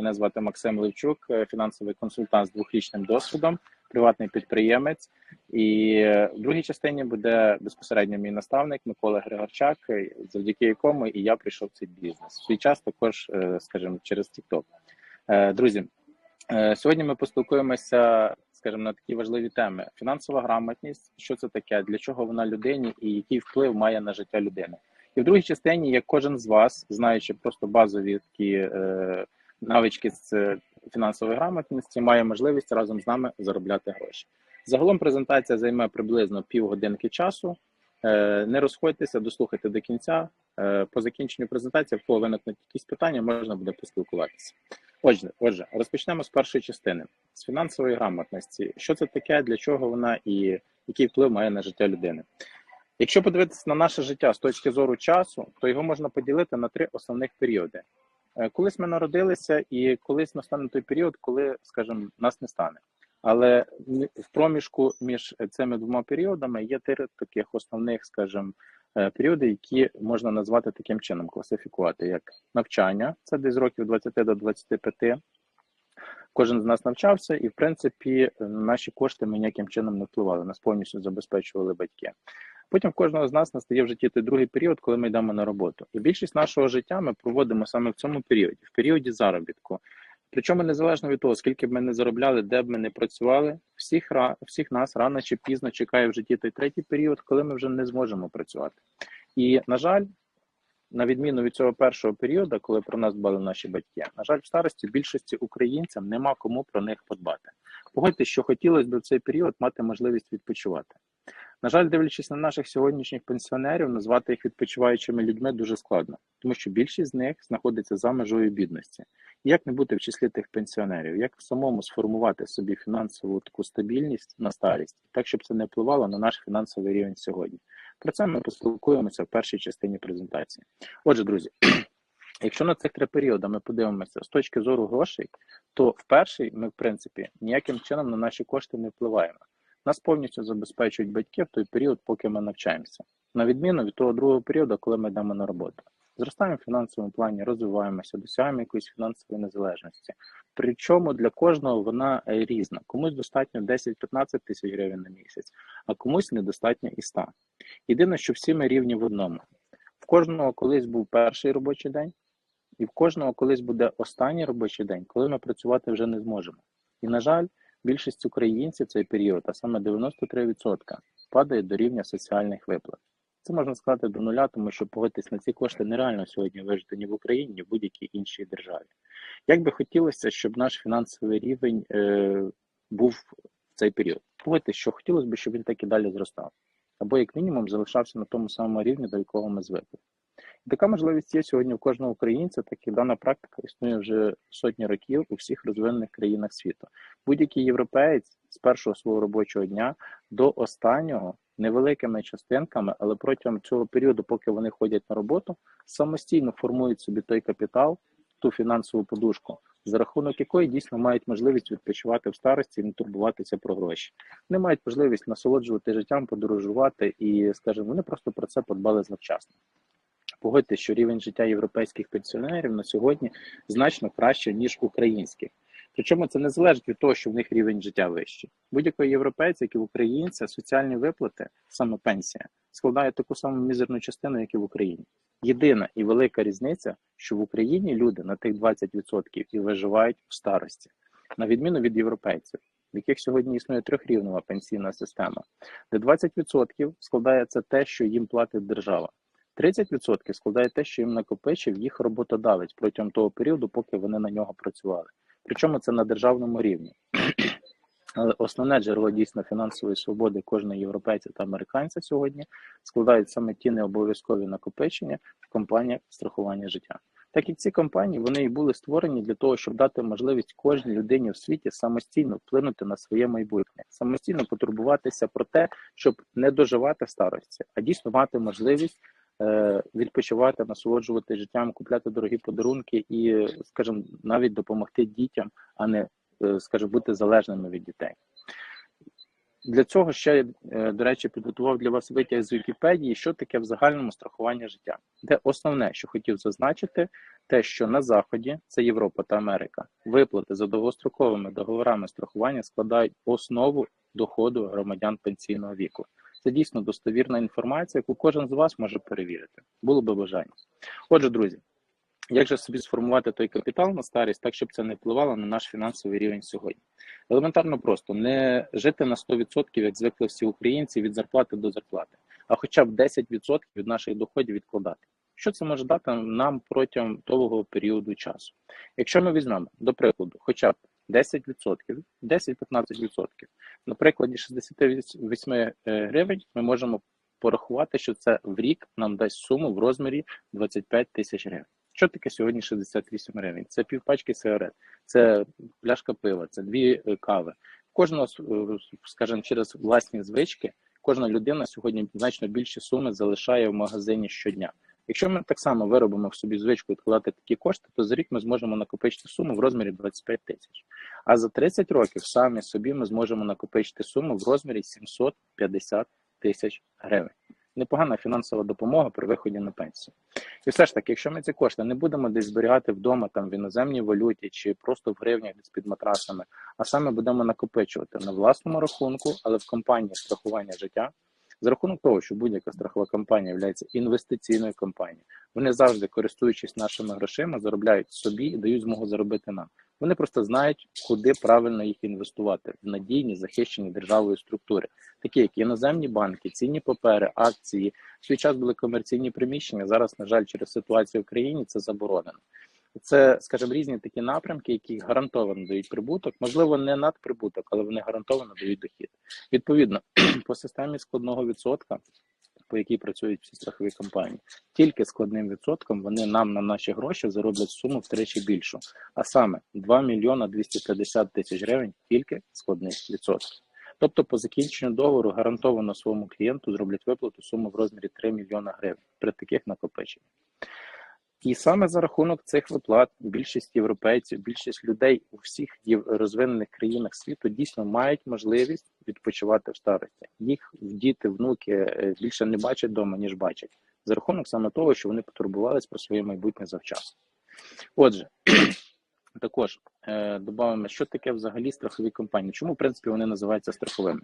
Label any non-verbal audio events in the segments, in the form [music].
Мене звати Максим Левчук, е, фінансовий консультант з двохрічним досвідом, приватний підприємець. І е, в другій частині буде безпосередньо мій наставник Микола Григорчак, е, завдяки якому і я прийшов в цей бізнес. В свій час також, скажімо, через TikTok. Друзі, сьогодні ми поспілкуємося, скажімо, на такі важливі теми: фінансова грамотність, що це таке, для чого вона людині і який вплив має на життя людини. І в другій частині, як кожен з вас, знаючи просто базові такі навички з е, фінансової грамотності, має можливість разом з нами заробляти гроші. Загалом презентація займе приблизно півгодинки часу. Е, не розходьтеся, дослухайте до кінця. Е, по закінченню презентації, в кого виникнуть якісь питання, можна буде поспілкуватися. Отже, отже, розпочнемо з першої частини з фінансової грамотності. Що це таке, для чого вона і який вплив має на життя людини? Якщо подивитися на наше життя з точки зору часу, то його можна поділити на три основних періоди. Е, Колись ми народилися, і колись настане той період, коли, скажімо, нас не стане. Але в проміжку між цими двома періодами є три таких основних, скажімо, е, періоди, які можна назвати таким чином, класифікувати як навчання, це десь років 20 до 25. Кожен з нас навчався, і в принципі наші кошти ми ніяким чином не впливали, нас повністю забезпечували батьки. Потім в кожного з нас настає в житті той другий період, коли ми йдемо на роботу. І більшість нашого життя ми проводимо саме в цьому періоді, в періоді заробітку. Причому незалежно від того, скільки б ми не заробляли, де б ми не працювали, всіх всіх нас рано чи пізно чекає в житті той третій період, коли ми вже не зможемо працювати. І на жаль, на відміну від цього першого періоду, коли про нас дбали наші батьки, на жаль, в старості більшості українцям нема кому про них подбати. Погодьте, що хотілося б в цей період мати можливість відпочивати. На жаль, дивлячись на наших сьогоднішніх пенсіонерів, назвати їх відпочиваючими людьми дуже складно, тому що більшість з них знаходиться за межою бідності. Як не бути в числі тих пенсіонерів, як самому сформувати собі фінансову таку стабільність на старість, так щоб це не впливало на наш фінансовий рівень сьогодні. Про це ми поспілкуємося в першій частині презентації. Отже, друзі, [clears throat] якщо на цих три періоди ми подивимося з точки зору грошей, то в перший ми, в принципі, ніяким чином на наші кошти не впливаємо. Нас повністю забезпечують батьки в той період, поки ми навчаємося, на відміну від того другого періоду, коли ми йдемо на роботу. Зростаємо в фінансовому плані, розвиваємося, досягаємо якоїсь фінансової незалежності. Причому для кожного вона е, різна. Комусь достатньо 10-15 тисяч гривень на місяць, а комусь недостатньо і 100. Єдине, що всі ми рівні в одному. В кожного колись був перший робочий день, і в кожного колись буде останній робочий день, коли ми працювати вже не зможемо. І, на жаль, більшість українців цей період, а саме 93%, падає до рівня соціальних виплат. Це можна сказати до нуля, тому що погодитись на ці кошти нереально сьогодні вижити ні в Україні, ні в будь-якій іншій державі. Як би хотілося, щоб наш фінансовий рівень е, був в цей період? Погодьтесь, що хотілося б, щоб він так і далі зростав, або як мінімум залишався на тому самому рівні, до якого ми звикли. Така можливість є сьогодні у кожного українця, так і дана практика існує вже сотні років у всіх розвинених країнах світу. Будь-який європеєць з першого свого робочого дня до останнього невеликими частинками, але протягом цього періоду, поки вони ходять на роботу, самостійно формують собі той капітал, ту фінансову подушку, за рахунок якої дійсно мають можливість відпочивати в старості і не турбуватися про гроші. Вони мають можливість насолоджувати життям, подорожувати і, скажімо, вони просто про це подбали завчасно. Погодьте, що рівень життя європейських пенсіонерів на сьогодні значно краще ніж українських. Причому це не залежить від того, що в них рівень життя вищий. Будь-якого європейця, як і українця, соціальні виплати, саме пенсія, складає таку саму мізерну частину, як і в Україні. Єдина і велика різниця, що в Україні люди на тих 20% і виживають в старості, на відміну від європейців, в яких сьогодні існує трьохрівнова пенсійна система, де 20% складає це те, що їм платить держава. 30% складає те, що їм накопичив їх роботодавець протягом того періоду, поки вони на нього працювали. Причому це на державному рівні. Основне джерело дійсно фінансової свободи кожного європейця та американця сьогодні складають саме ті необов'язкові накопичення в компаніях страхування життя. Так як ці компанії вони і були створені для того, щоб дати можливість кожній людині в світі самостійно вплинути на своє майбутнє, самостійно потурбуватися про те, щоб не доживати старості, а дійсно мати можливість е, відпочивати, насолоджувати життям, купляти дорогі подарунки і, скажімо, навіть допомогти дітям, а не, е, скажімо, бути залежними від дітей. Для цього ще, е, до речі, підготував для вас витяг з Вікіпедії, що таке в загальному страхування життя. Де основне, що хотів зазначити, те, що на Заході, це Європа та Америка, виплати за довгостроковими договорами страхування складають основу доходу громадян пенсійного віку. Це дійсно достовірна інформація, яку кожен з вас може перевірити. Було би бажання. Отже, друзі, як же собі сформувати той капітал на старість, так щоб це не впливало на наш фінансовий рівень сьогодні? Елементарно просто не жити на 100%, як звикли всі українці від зарплати до зарплати, а хоча б 10% від наших доходів відкладати. Що це може дати нам протягом довгого періоду часу? Якщо ми візьмемо, до прикладу, хоча б 10%, 10-15%, на прикладі 68 е, гривень ми можемо порахувати, що це в рік нам дасть суму в розмірі 25 тисяч гривень. Що таке сьогодні 68 гривень? Це півпачки сигарет, це пляшка пива, це дві е, кави. Кожного, е, скажімо, через власні звички, кожна людина сьогодні значно більші суми залишає в магазині щодня. Якщо ми так само виробимо в собі звичку відкладати такі кошти, то за рік ми зможемо накопичити суму в розмірі 25 тисяч. А за 30 років самі собі ми зможемо накопичити суму в розмірі 750 тисяч гривень непогана фінансова допомога при виході на пенсію. І все ж таки, якщо ми ці кошти не будемо десь зберігати вдома, там в іноземній валюті чи просто в гривнях десь під матрасами, а саме будемо накопичувати на власному рахунку, але в компанії страхування життя. За рахунок того, що будь-яка страхова компанія є інвестиційною компанією, вони завжди користуючись нашими грошима, заробляють собі і дають змогу заробити нам. Вони просто знають, куди правильно їх інвестувати в надійні захищені державою структури, такі як іноземні банки, цінні папери, акції. В свій час були комерційні приміщення. Зараз, на жаль, через ситуацію в країні це заборонено. Це, скажімо, різні такі напрямки, які гарантовано дають прибуток, можливо, не надприбуток, але вони гарантовано дають дохід. Відповідно, [clears throat] по системі складного відсотка по якій працюють всі страхові компанії. Тільки складним відсотком вони нам на наші гроші зароблять суму втричі більшу, а саме 2 мільйона 250 тисяч гривень тільки складних відсотків. Тобто, по закінченню договору гарантовано своєму клієнту зроблять виплату суму в розмірі 3 мільйона гривень при таких накопиченнях. І саме за рахунок цих виплат більшість європейців, більшість людей у всіх розвинених країнах світу дійсно мають можливість відпочивати в старості. Їх діти, внуки е, більше не бачать вдома, ніж бачать, за рахунок саме того, що вони потурбувалися про своє майбутнє завчасно. Отже, [clears throat] також е, додамо, що таке взагалі страхові компанії. Чому в принципі вони називаються страховими?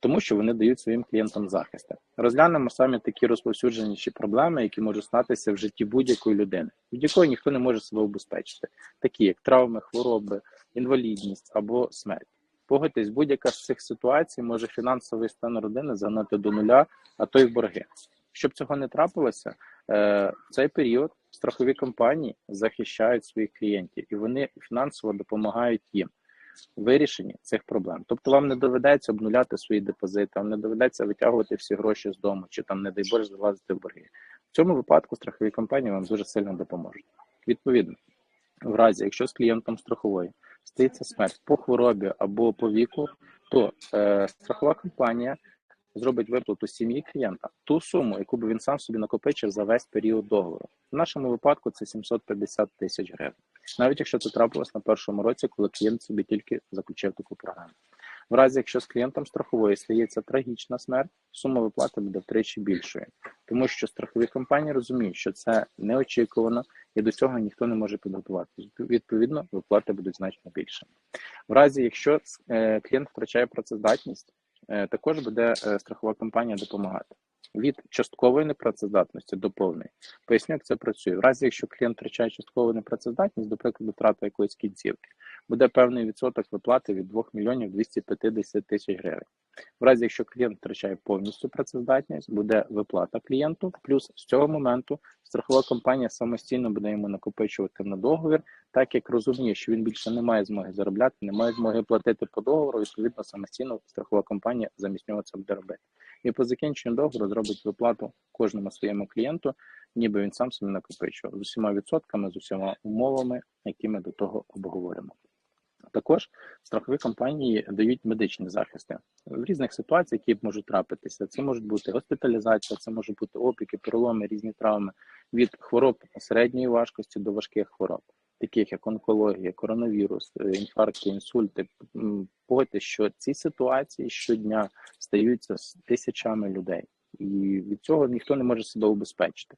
Тому що вони дають своїм клієнтам захисти. Розглянемо самі такі розповсюдженіші проблеми, які можуть статися в житті будь-якої людини, від якої ніхто не може себе обезпечити, такі як травми, хвороби, інвалідність або смерть. Погодьтесь, будь-яка з цих ситуацій може фінансовий стан родини загнати до нуля, а то й в борги. Щоб цього не трапилося, е, в цей період страхові компанії захищають своїх клієнтів і вони фінансово допомагають їм вирішенні цих проблем. Тобто вам не доведеться обнуляти свої депозити, вам не доведеться витягувати всі гроші з дому, чи там, не дай Боже, залазити в борги. В цьому випадку страхові компанії вам дуже сильно допоможуть. Відповідно, в разі, якщо з клієнтом страхової стається смерть по хворобі або по віку, то е, страхова компанія зробить виплату сім'ї клієнта ту суму, яку би він сам собі накопичив за весь період договору. В нашому випадку це 750 тисяч гривень навіть якщо це трапилось на першому році, коли клієнт собі тільки заключив таку програму. В разі, якщо з клієнтом страхової стається трагічна смерть, сума виплати буде втричі більшою, тому що страхові компанії розуміють, що це неочікувано і до цього ніхто не може підготуватися. Відповідно, виплати будуть значно більшими. В разі, якщо е, клієнт втрачає працездатність, е, також буде е, страхова компанія допомагати від часткової непрацездатності до повної. Поясню, як це працює. В разі, якщо клієнт втрачає часткову непрацездатність, до прикладу, втрата якоїсь кінцівки, буде певний відсоток виплати від 2 мільйонів 250 тисяч гривень. В разі, якщо клієнт втрачає повністю працездатність, буде виплата клієнту. Плюс з цього моменту страхова компанія самостійно буде йому накопичувати на договір, так як розуміє, що він більше не має змоги заробляти, не має змоги платити по договору. Відповідно, самостійно страхова компанія замість нього це буде робити. І по закінченню договору зробить виплату кожному своєму клієнту, ніби він сам собі накопичував з усіма відсотками, з усіма умовами, які ми до того обговоримо. Також страхові компанії дають медичні захисти в різних ситуаціях, які можуть трапитися. Це можуть бути госпіталізація, це можуть бути опіки, переломи, різні травми від хвороб середньої важкості до важких хвороб. Таких як онкологія, коронавірус, е, інфаркти, інсульти, погодьте, що ці ситуації щодня стаються з тисячами людей, і від цього ніхто не може себе убезпечити.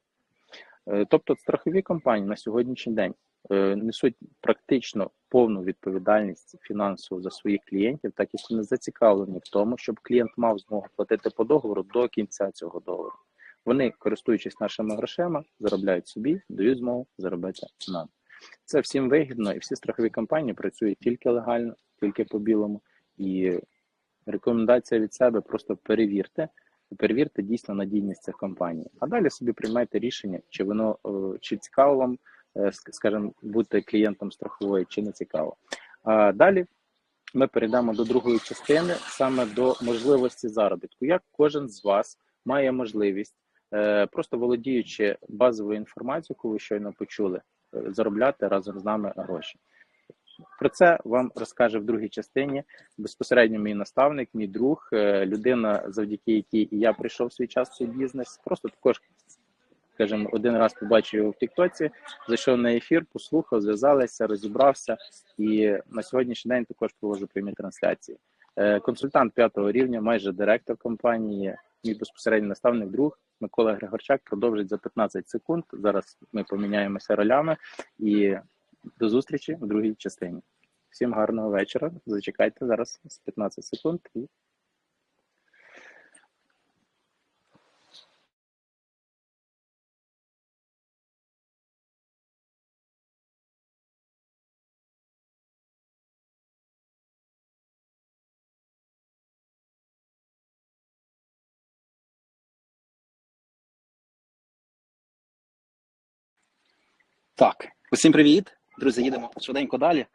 Е, Тобто, страхові компанії на сьогоднішній день е, несуть практично повну відповідальність фінансову за своїх клієнтів, так як вони зацікавлені в тому, щоб клієнт мав змогу платити по договору до кінця цього договору. Вони, користуючись нашими грошима, заробляють собі, дають змогу заробити нам. Це всім вигідно, і всі страхові компанії працюють тільки легально, тільки по білому. І рекомендація від себе просто перевірте, перевірте дійсно надійність цих компаній. А далі собі приймайте рішення, чи воно е, чи цікаво вам, е, скажімо, бути клієнтом страхової, чи не цікаво. А далі ми перейдемо до другої частини, саме до можливості заробітку. Як кожен з вас має можливість, е, просто володіючи базовою інформацією, яку ви щойно почули, заробляти разом з нами гроші. Про це вам розкаже в другій частині безпосередньо мій наставник, мій друг, е, людина, завдяки якій я прийшов в свій час в цей бізнес. Просто також, скажімо, один раз побачив його в Тіктоці, зайшов на ефір, послухав, зв'язалися, розібрався. І на сьогоднішній день також проводжу прямі трансляції. Е, Консультант п'ятого рівня, майже директор компанії, мій безпосередній наставник, друг Микола Григорчак продовжить за 15 секунд. Зараз ми поміняємося ролями і до зустрічі в другій частині. Всім гарного вечора. Зачекайте зараз з 15 секунд і Так, усім привіт, друзі. Їдемо швиденько далі.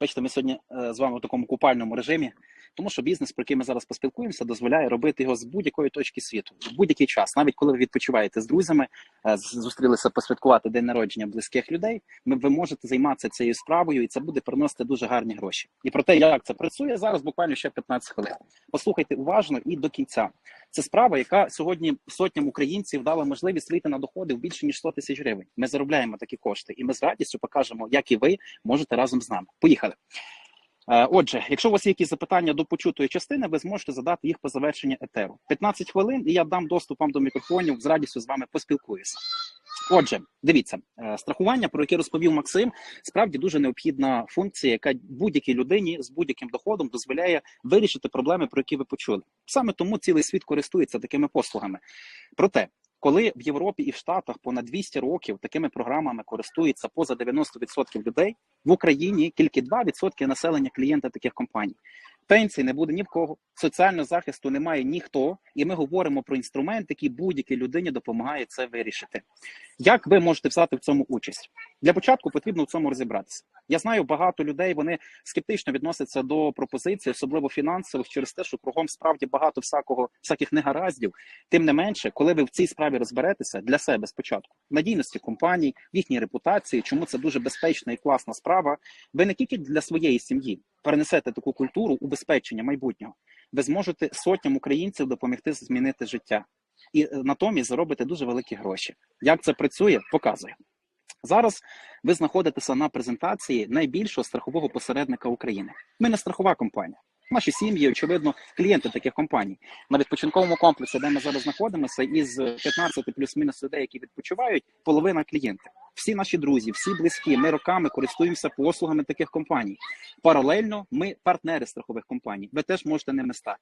Бачите, ми сьогодні е, з вами в такому купальному режимі, тому що бізнес, про який ми зараз поспілкуємося, дозволяє робити його з будь-якої точки світу, в будь-який час, навіть коли ви відпочиваєте з друзями, е, зустрілися посвяткувати день народження близьких людей. Ви можете займатися цією справою, і це буде приносити дуже гарні гроші. І про те, як це працює, зараз буквально ще 15 хвилин. Послухайте уважно і до кінця. Це справа, яка сьогодні сотням українців дала можливість вийти на доходи в більше ніж 100 тисяч гривень. Ми заробляємо такі кошти, і ми з радістю покажемо, як і ви можете разом з нами. Поїхали. Е, Отже, якщо у вас є якісь запитання до почутої частини, ви зможете задати їх по завершенні етеру. 15 хвилин, і я дам доступ вам до мікрофонів. З радістю з вами поспілкуюся. Отже, дивіться, е, страхування, про яке розповів Максим, справді дуже необхідна функція, яка будь-якій людині з будь-яким доходом дозволяє вирішити проблеми, про які ви почули. Саме тому цілий світ користується такими послугами. Проте, коли в Європі і в Штатах понад 200 років такими програмами користується поза 90% людей, в Україні тільки 2% населення клієнта таких компаній. Пенсій не буде ні в кого, соціального захисту немає ніхто, і ми говоримо про інструмент, який будь-якій людині допомагає це вирішити. Як ви можете взяти в цьому участь? Для початку потрібно в цьому розібратися. Я знаю багато людей, вони скептично відносяться до пропозицій, особливо фінансових, через те, що кругом справді багато всякого, всяких негараздів. Тим не менше, коли ви в цій справі розберетеся для себе спочатку, надійності компаній, їхній репутації, чому це дуже безпечна і класна справа, ви не тільки для своєї сім'ї перенесете таку культуру убезпечення майбутнього, ви зможете сотням українців допомогти змінити життя. І е, натомість заробите дуже великі гроші. Як це працює, показую. Зараз ви знаходитеся на презентації найбільшого страхового посередника України. Ми не страхова компанія. Наші сім'ї, очевидно, клієнти таких компаній. На відпочинковому комплексі, де ми зараз знаходимося, із 15 плюс-мінус людей, які відпочивають, половина клієнти. Всі наші друзі, всі близькі. Ми роками користуємося послугами таких компаній. Паралельно ми партнери страхових компаній. Ви теж можете ними стати.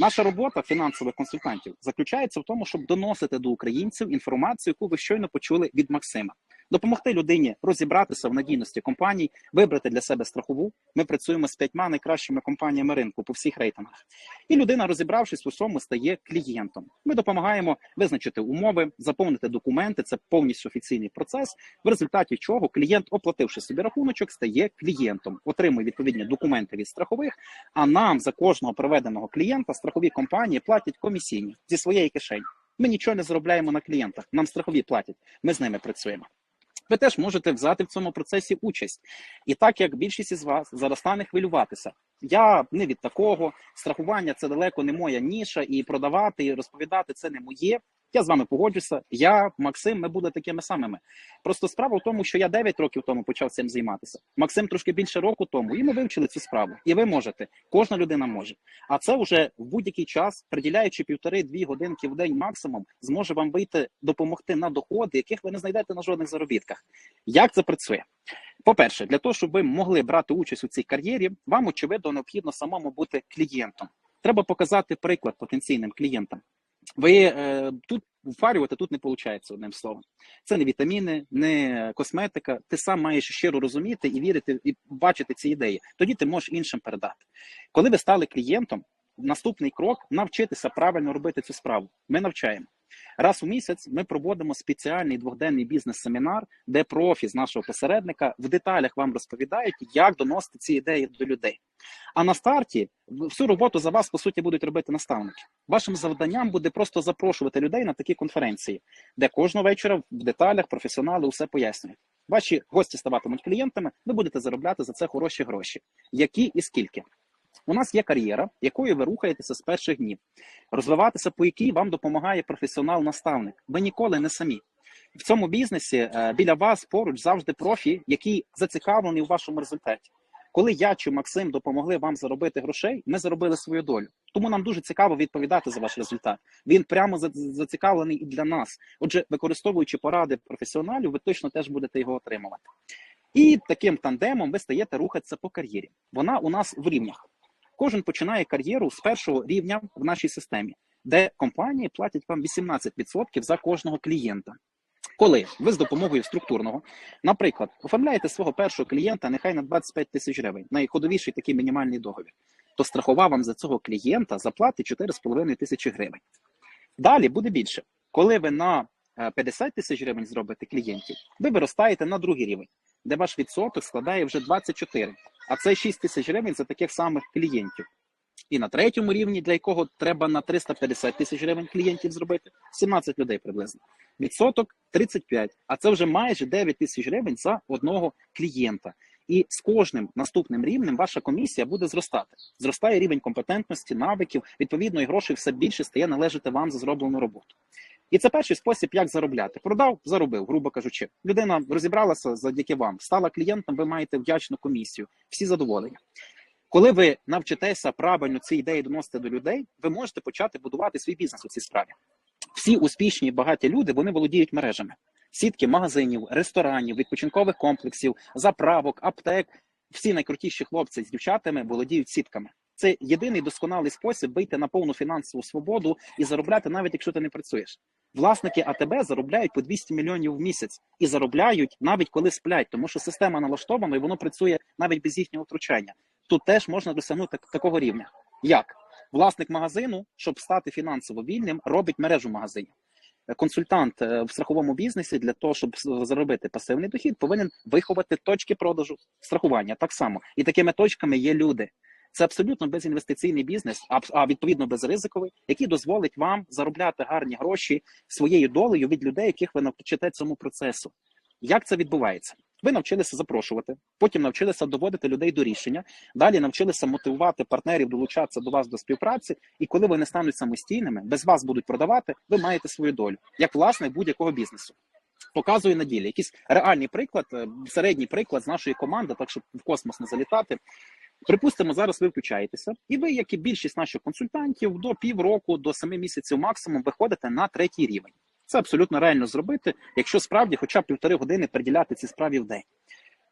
Наша робота фінансових консультантів заключається в тому, щоб доносити до українців інформацію, яку ви щойно почули від Максима. Допомогти людині розібратися в надійності компаній, вибрати для себе страхову. Ми працюємо з п'ятьма найкращими компаніями ринку по всіх рейтингах. І людина, розібравшись у всьому, стає клієнтом. Ми допомагаємо визначити умови, заповнити документи. Це повністю офіційний процес. В результаті чого клієнт, оплативши собі рахуночок, стає клієнтом, отримує відповідні документи від страхових. А нам за кожного проведеного клієнта страхові компанії платять комісійні зі своєї кишені. Ми нічого не заробляємо на клієнтах. Нам страхові платять. Ми з ними працюємо. Ви теж можете взяти в цьому процесі участь. І так як більшість із вас зараз стане хвилюватися, я не від такого страхування це далеко не моя ніша, і продавати і розповідати це не моє. Я з вами погоджуся. Я, Максим, ми були такими самими. Просто справа в тому, що я 9 років тому почав цим займатися. Максим трошки більше року тому, і ми вивчили цю справу. І ви можете, кожна людина може. А це вже в будь-який час, приділяючи півтори-дві годинки в день максимум, зможе вам вийти допомогти на доходи, яких ви не знайдете на жодних заробітках. Як це працює? По-перше, для того, щоб ви могли брати участь у цій кар'єрі, вам очевидно необхідно самому бути клієнтом. Треба показати приклад потенційним клієнтам. Ви е, тут впарювати тут не виходить одним словом. Це не вітаміни, не косметика. Ти сам маєш щиро розуміти і вірити, і бачити ці ідеї. Тоді ти можеш іншим передати. Коли ви стали клієнтом, наступний крок навчитися правильно робити цю справу. Ми навчаємо. Раз у місяць ми проводимо спеціальний двохденний бізнес-семінар, де профі з нашого посередника в деталях вам розповідають, як доносити ці ідеї до людей. А на старті всю роботу за вас по суті будуть робити наставники. Вашим завданням буде просто запрошувати людей на такі конференції, де кожного вечора в деталях професіонали усе пояснюють. Ваші гості ставатимуть клієнтами, ви будете заробляти за це хороші гроші. Які і скільки? У нас є кар'єра, якою ви рухаєтеся з перших днів, розвиватися по якій вам допомагає професіонал-наставник. Ви ніколи не самі. В цьому бізнесі е, біля вас поруч завжди профі, який зацікавлений у вашому результаті. Коли я чи Максим допомогли вам заробити грошей, ми заробили свою долю. Тому нам дуже цікаво відповідати за ваш результат. Він прямо зацікавлений і для нас. Отже, використовуючи поради професіоналів, ви точно теж будете його отримувати. І таким тандемом ви стаєте рухатися по кар'єрі. Вона у нас в рівнях. Кожен починає кар'єру з першого рівня в нашій системі, де компанії платять вам 18% за кожного клієнта. Коли ви з допомогою структурного, наприклад, оформляєте свого першого клієнта нехай на 25 тисяч гривень, найходовіший такий мінімальний договір, то страхова вам за цього клієнта заплатить 4,5 тисячі гривень. Далі буде більше. Коли ви на е, 50 тисяч гривень зробите клієнтів, ви виростаєте на другий рівень, де ваш відсоток складає вже 24, а це 6 тисяч гривень за таких самих клієнтів. І на третьому рівні, для якого треба на 350 тисяч гривень клієнтів зробити, 17 людей приблизно. Відсоток 35, а це вже майже 9 тисяч гривень за одного клієнта. І з кожним наступним рівнем ваша комісія буде зростати. Зростає рівень компетентності, навиків, відповідно, і грошей все більше стає належати вам за зроблену роботу. І це перший спосіб, як заробляти. Продав, заробив, грубо кажучи. Людина розібралася завдяки вам, стала клієнтом, ви маєте вдячну комісію, всі задоволені. Коли ви навчитеся правильно ці ідеї доносити до людей, ви можете почати будувати свій бізнес у цій справі. Всі успішні багаті люди вони володіють мережами. Сітки магазинів, ресторанів, відпочинкових комплексів, заправок, аптек. Всі найкрутіші хлопці з дівчатами володіють сітками. Це єдиний досконалий спосіб вийти на повну фінансову свободу і заробляти, навіть якщо ти не працюєш. Власники АТБ заробляють по 200 мільйонів в місяць і заробляють навіть коли сплять, тому що система налаштована і воно працює навіть без їхнього втручання. Тут теж можна досягнути такого рівня. Як власник магазину, щоб стати фінансово вільним, робить мережу магазинів. Консультант е, в страховому бізнесі для того, щоб заробити пасивний дохід, повинен виховати точки продажу страхування так само. І такими точками є люди. Це абсолютно безінвестиційний бізнес, а відповідно безризиковий, який дозволить вам заробляти гарні гроші своєю долею від людей, яких ви навчите цьому процесу. Як це відбувається? Ви навчилися запрошувати, потім навчилися доводити людей до рішення. Далі навчилися мотивувати партнерів долучатися до вас до співпраці. І коли вони стануть самостійними, без вас будуть продавати, ви маєте свою долю як власник будь-якого бізнесу. Показую на ділі якийсь реальний приклад, е, середній приклад з нашої команди, так щоб в космос не залітати. Припустимо, зараз ви включаєтеся, і ви, як і більшість наших консультантів, до півроку, до семи місяців максимум виходите на третій рівень. Це абсолютно реально зробити, якщо справді хоча б півтори години приділяти цій справі в день.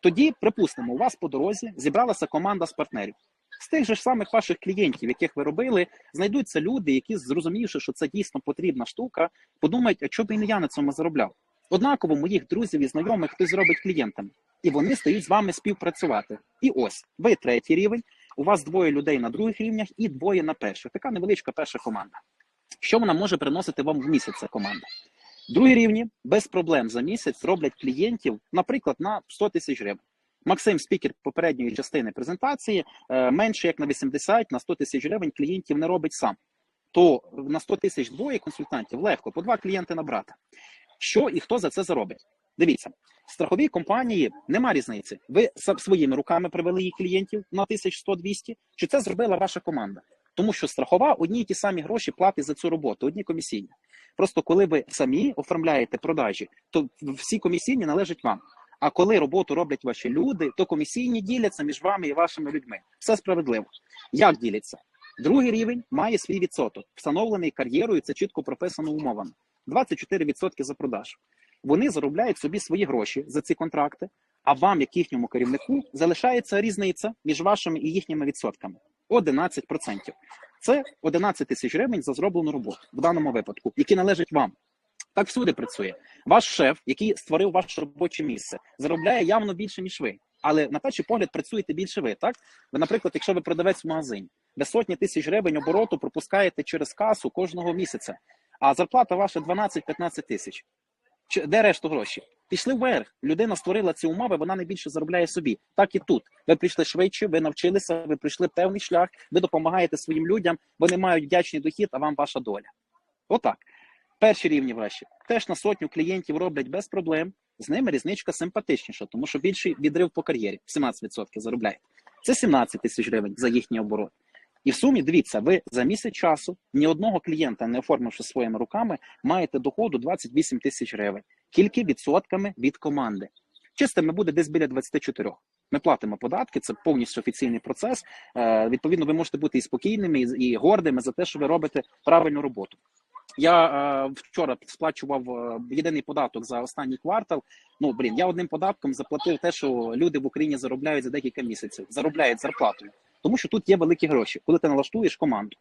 Тоді, припустимо, у вас по дорозі зібралася команда з партнерів. З тих же ж самих ваших клієнтів, яких ви робили, знайдуться люди, які, зрозумівши, що це дійсно потрібна штука, подумають, а чого б і не я на цьому заробляв. Однаково моїх друзів і знайомих хтось зробить клієнтами, і вони стають з вами співпрацювати. І ось ви третій рівень, у вас двоє людей на других рівнях і двоє на перших. Така невеличка перша команда. Що вона може приносити вам в місяць ця команда? Другі рівні без проблем за місяць роблять клієнтів, наприклад, на 100 тисяч гривень. Максим, спікер попередньої частини презентації, е, менше як на 80, на 100 тисяч гривень клієнтів не робить сам. То на 100 тисяч двоє консультантів легко по два клієнти набрати. Що і хто за це заробить? Дивіться, в страховій компанії нема різниці. Ви своїми руками привели її клієнтів на 1100-200, чи це зробила ваша команда? Тому що страхова одні й ті самі гроші платить за цю роботу, одні комісійні. Просто коли ви самі оформляєте продажі, то всі комісійні належать вам. А коли роботу роблять ваші люди, то комісійні діляться між вами і вашими людьми. Все справедливо. Як діляться? Другий рівень має свій відсоток, встановлений кар'єрою. Це чітко прописано умовами. 24% за продаж. Вони заробляють собі свої гроші за ці контракти. А вам, як їхньому керівнику, залишається різниця між вашими і їхніми відсотками 11%. Це 11 тисяч гривень за зроблену роботу в даному випадку, які належать вам. Так всюди працює. Ваш шеф, який створив ваше робоче місце, заробляє явно більше, ніж ви. Але на перший погляд працюєте більше ви. Так ви, наприклад, якщо ви продавець в магазині, де сотні тисяч гривень обороту пропускаєте через касу кожного місяця, а зарплата ваша 12-15 тисяч. Де решту гроші? Пішли вверх. Людина створила ці умови, вона найбільше заробляє собі. Так і тут. Ви прийшли швидше, ви навчилися, ви прийшли певний шлях, ви допомагаєте своїм людям, вони мають вдячний дохід, а вам ваша доля. Отак. Перші рівні ваші теж на сотню клієнтів роблять без проблем. З ними різничка симпатичніша, тому що більший відрив по кар'єрі 17% заробляєте. Це 17 тисяч гривень за їхній оборот. І в сумі, дивіться, ви за місяць часу ні одного клієнта, не оформивши своїми руками, маєте доходу 28 тисяч гривень, тільки відсотками від команди. Чистими буде десь біля 24. Ми платимо податки, це повністю офіційний процес. Е, відповідно, ви можете бути і спокійними, і, гордими за те, що ви робите правильну роботу. Я е, вчора сплачував е, єдиний податок за останній квартал. Ну блін, я одним податком заплатив те, що люди в Україні заробляють за декілька місяців, заробляють зарплатою, тому що тут є великі гроші, коли ти налаштуєш команду.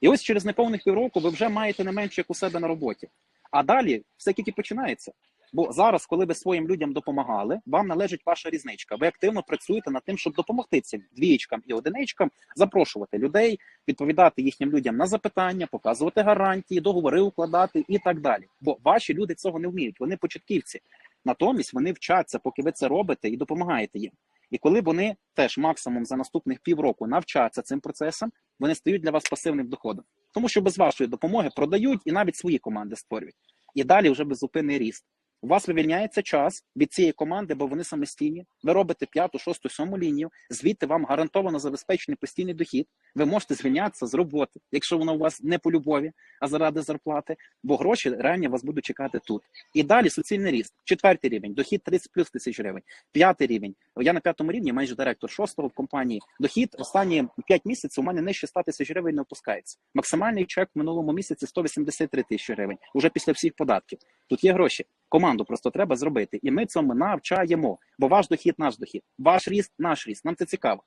І ось через неповних півроку ви вже маєте не менше як у себе на роботі. А далі все тільки починається. Бо зараз, коли ви своїм людям допомагали, вам належить ваша різничка. Ви активно працюєте над тим, щоб допомогти цим двієчкам і одиничкам, запрошувати людей, відповідати їхнім людям на запитання, показувати гарантії, договори укладати і так далі. Бо ваші люди цього не вміють. Вони початківці. Натомість вони вчаться, поки ви це робите і допомагаєте їм. І коли вони теж максимум за наступних півроку навчаться цим процесам, вони стають для вас пасивним доходом, тому що без вашої допомоги продають і навіть свої команди створюють. І далі вже безупинний ріст. У вас вивільняється час від цієї команди, бо вони самостійні. Ви робите п'яту, шосту, сьому лінію. Звідти вам гарантовано забезпечений постійний дохід. Ви можете звільнятися з роботи, якщо воно у вас не по любові, а заради зарплати, бо гроші реально вас будуть чекати тут. І далі суцільний ріст. Четвертий рівень, дохід 30 плюс тисяч гривень. П'ятий рівень. Я на п'ятому рівні, майже директор шостого в компанії. Дохід останні 5 місяців у мене нижче 100 тисяч гривень не опускається. Максимальний чек в минулому місяці 183 тисячі гривень. Уже після всіх податків. Тут є гроші. Команду просто треба зробити, і ми цьому навчаємо. Бо ваш дохід, наш дохід, ваш ріст, наш ріст. Нам це цікаво.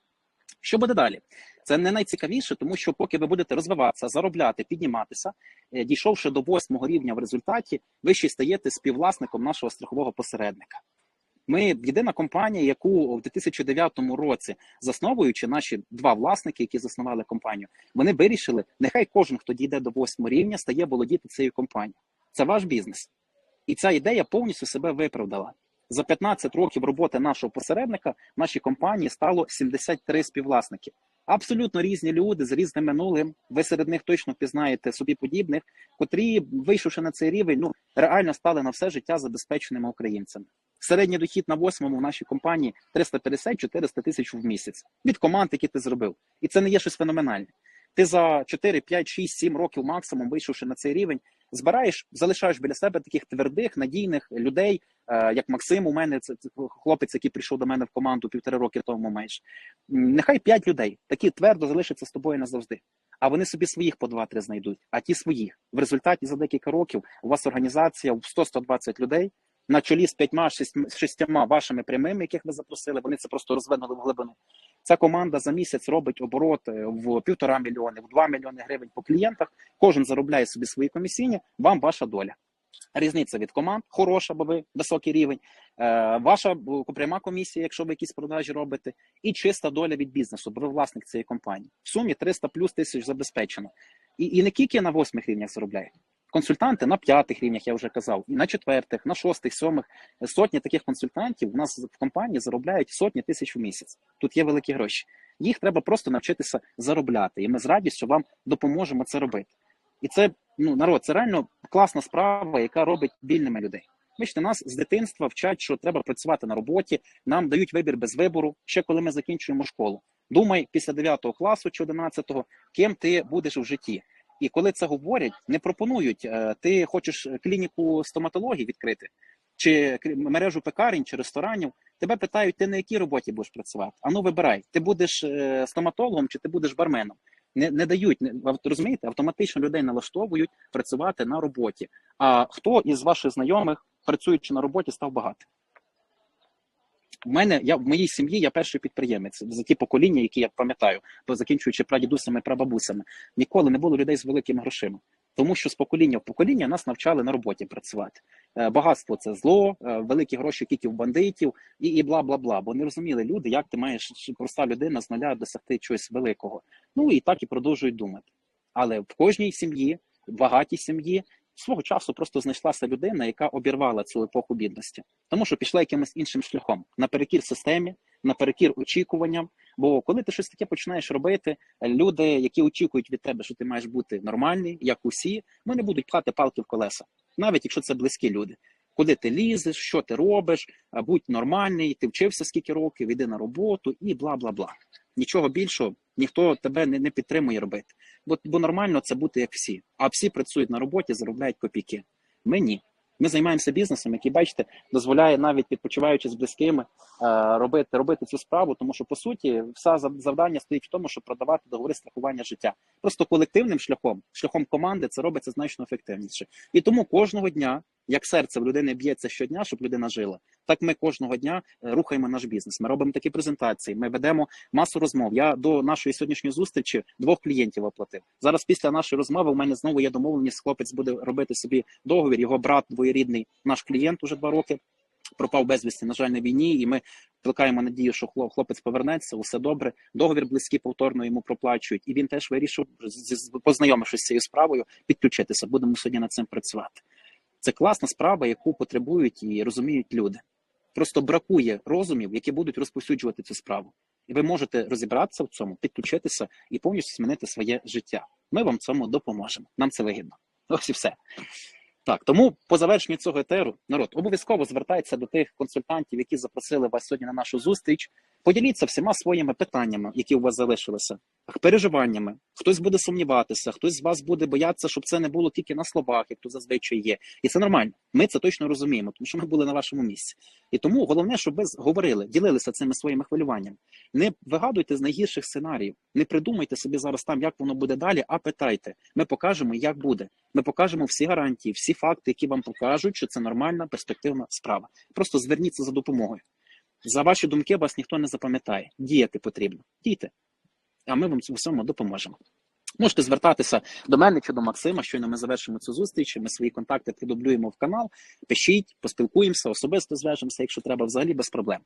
Що буде далі? Це не найцікавіше, тому що поки ви будете розвиватися, заробляти, підніматися, е, дійшовши до восьмого рівня в результаті, ви ще стаєте співвласником нашого страхового посередника. Ми єдина компанія, яку в 2009 році, засновуючи наші два власники, які заснували компанію, вони вирішили, нехай кожен, хто дійде до восьмого рівня, стає володіти цією компанією. Це ваш бізнес. І ця ідея повністю себе виправдала. За 15 років роботи нашого посередника в нашій компанії стало 73 співвласники. Абсолютно різні люди з різним минулим. Ви серед них точно пізнаєте собі подібних, котрі, вийшовши на цей рівень, ну реально стали на все життя забезпеченими українцями. Середній дохід на восьмому в нашій компанії 350-400 тисяч в місяць від команд, які ти зробив. І це не є щось феноменальне. Ти за 4, 5, 6, 7 років максимум, вийшовши на цей рівень, збираєш, залишаєш біля себе таких твердих, надійних людей, е, як Максим. У мене це хлопець, який прийшов до мене в команду півтори роки тому майже. М, Нехай 5 людей, такі твердо залишаться з тобою назавжди. А вони собі своїх по 2-3 знайдуть, а ті своїх. В результаті за декілька років у вас організація в 100-120 людей на чолі з п'ятьма шість- шістьма вашими прямими, яких ви запросили. Вони це просто розвинули в глибину. Ця команда за місяць робить оборот е, в півтора мільйони, в 2 мільйони гривень по клієнтах. Кожен заробляє собі свої комісійні. Вам ваша доля. Різниця від команд хороша, бо ви високий рівень. Е, ваша е, пряма комісія, якщо ви якісь продажі робите, і чиста доля від бізнесу, бо ви власник цієї компанії. В сумі 300 плюс тисяч забезпечено. І, і не тільки на восьмих рівнях заробляють. Консультанти на п'ятих рівнях, я вже казав, і на четвертих, на шостих, сьомих. Сотні таких консультантів у нас в компанії заробляють сотні тисяч в місяць. Тут є великі гроші. Їх треба просто навчитися заробляти, і ми з радістю вам допоможемо це робити. І це ну народ, це реально класна справа, яка робить вільними людей. Бачите, нас з дитинства вчать, що треба працювати на роботі. Нам дають вибір без вибору. Ще коли ми закінчуємо школу. Думай після 9 класу чи 11, ким ти будеш в житті. І коли це говорять, не пропонують, е, ти хочеш клініку стоматології відкрити, чи мережу пекарень, чи ресторанів. Тебе питають, ти на якій роботі будеш працювати? Ану, вибирай, ти будеш е, стоматологом чи ти будеш барменом. Не, не дають, не, розумієте, автоматично людей налаштовують працювати на роботі. А хто із ваших знайомих, працюючи на роботі, став багатим? У мене я в моїй сім'ї я перший підприємець за ті покоління, які я пам'ятаю, то закінчуючи прадідусями, прабабусями, ніколи не було людей з великими грошима. Тому що з покоління в покоління нас навчали на роботі працювати. Е, Багатство це зло, е, великі гроші тільки в бандитів і, і бла бла бла. Бо не розуміли люди, як ти маєш проста людина з нуля досягти чогось великого. Ну і так і продовжують думати. Але в кожній сім'ї, в багатій сім'ї, свого часу просто знайшлася людина, яка обірвала цю епоху бідності, тому що пішла якимось іншим шляхом наперекір системі, наперекір очікуванням. Бо коли ти щось таке починаєш робити, люди, які очікують від тебе, що ти маєш бути нормальний, як усі, вони будуть пхати палки в колеса, навіть якщо це близькі люди. Куди ти лізеш, що ти робиш, будь нормальний, ти вчився скільки років, іди на роботу і бла бла бла. Нічого більшого ніхто тебе не, не підтримує робити. Бо, бо нормально це бути як всі. А всі працюють на роботі, заробляють копійки. Ми ні. Ми займаємося бізнесом, який, бачите, дозволяє навіть відпочиваючи з близькими е, робити, робити цю справу, тому що по суті все зав- завдання стоїть в тому, щоб продавати договори страхування життя. Просто колективним шляхом, шляхом команди, це робиться значно ефективніше. І тому кожного дня, як серце в людини б'ється щодня, щоб людина жила, так ми кожного дня е, рухаємо наш бізнес. Ми робимо такі презентації, ми ведемо масу розмов. Я до нашої сьогоднішньої зустрічі двох клієнтів оплатив. Зараз після нашої розмови у мене знову є домовленість. Хлопець буде робити собі договір. Його брат двоєрідний, наш клієнт уже два роки. Пропав безвісті, на жаль, на війні, і ми плекаємо надію, що хлоп- хлопець повернеться, усе добре. Договір близькі повторно йому проплачують, і він теж вирішив, познайомившись з цією справою, підключитися. Будемо сьогодні над цим працювати. Це класна справа, яку потребують і розуміють люди. Просто бракує розумів, які будуть розповсюджувати цю справу. І ви можете розібратися в цьому, підключитися і повністю змінити своє життя. Ми вам цьому допоможемо. Нам це вигідно. Ось і все. Так, тому по завершенню цього етеру, народ, обов'язково звертайтеся до тих консультантів, які запросили вас сьогодні на нашу зустріч. Поділіться всіма своїми питаннями, які у вас залишилися, переживаннями. Хтось буде сумніватися, хтось з вас буде боятися, щоб це не було тільки на словах, як то зазвичай є. І це нормально. Ми це точно розуміємо, тому що ми були на вашому місці. І тому головне, щоб ви говорили, ділилися цими своїми хвилюваннями. Не вигадуйте з найгірших сценаріїв, не придумайте собі зараз там, як воно буде далі, а питайте. Ми покажемо, як буде. Ми покажемо всі гарантії, всі факти, які вам покажуть, що це нормальна перспективна справа. Просто зверніться за допомогою. За ваші думки вас ніхто не запам'ятає. Діяти потрібно. Дійте. А ми вам в цьому допоможемо. Можете звертатися до мене чи до Максима. Щойно ми завершимо цю зустріч. Ми свої контакти придублюємо в канал. Пишіть, поспілкуємося, особисто зв'яжемося, якщо треба, взагалі без проблем.